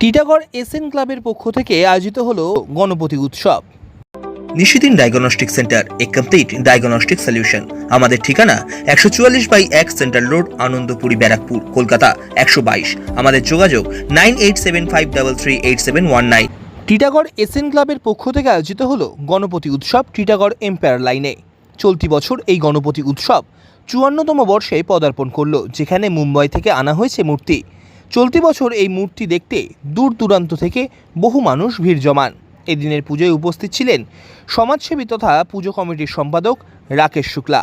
Titagarh SN ক্লাবের পক্ষ থেকে আয়োজিত হলো গণপতি উৎসব। নিশিদিন ডায়াগনস্টিক সেন্টার এ কমপ্লিট ডায়াগনস্টিক সলিউশন আমাদের ঠিকানা একশো চুয়াল্লিশ বাই এক সেন্ট্রাল রোড আনন্দপুরি ব্যারাকপুর কলকাতা একশো বাইশ। আমাদের যোগাযোগ nine eight seven five double three eight seven one nine. Titagarh SN ক্লাবের পক্ষ থেকে আয়োজিত হলো গণপতি উৎসব টিটাগড় এম্পায়ার লাইনে। চলতি বছর এই গণপতি উৎসব চুয়ান্নতম বর্ষে পদার্পণ করল যেখানে মুম্বাই থেকে আনা হয়েছে মূর্তি। চলতি বছর এই মূর্তি দেখতে দূর দূরান্ত থেকে বহু মানুষ ভিড় জমান। এদিনের পুজোয় উপস্থিত ছিলেন সমাজসেবী তথা পুজো কমিটির সম্পাদক রাকেশ শুক্লা।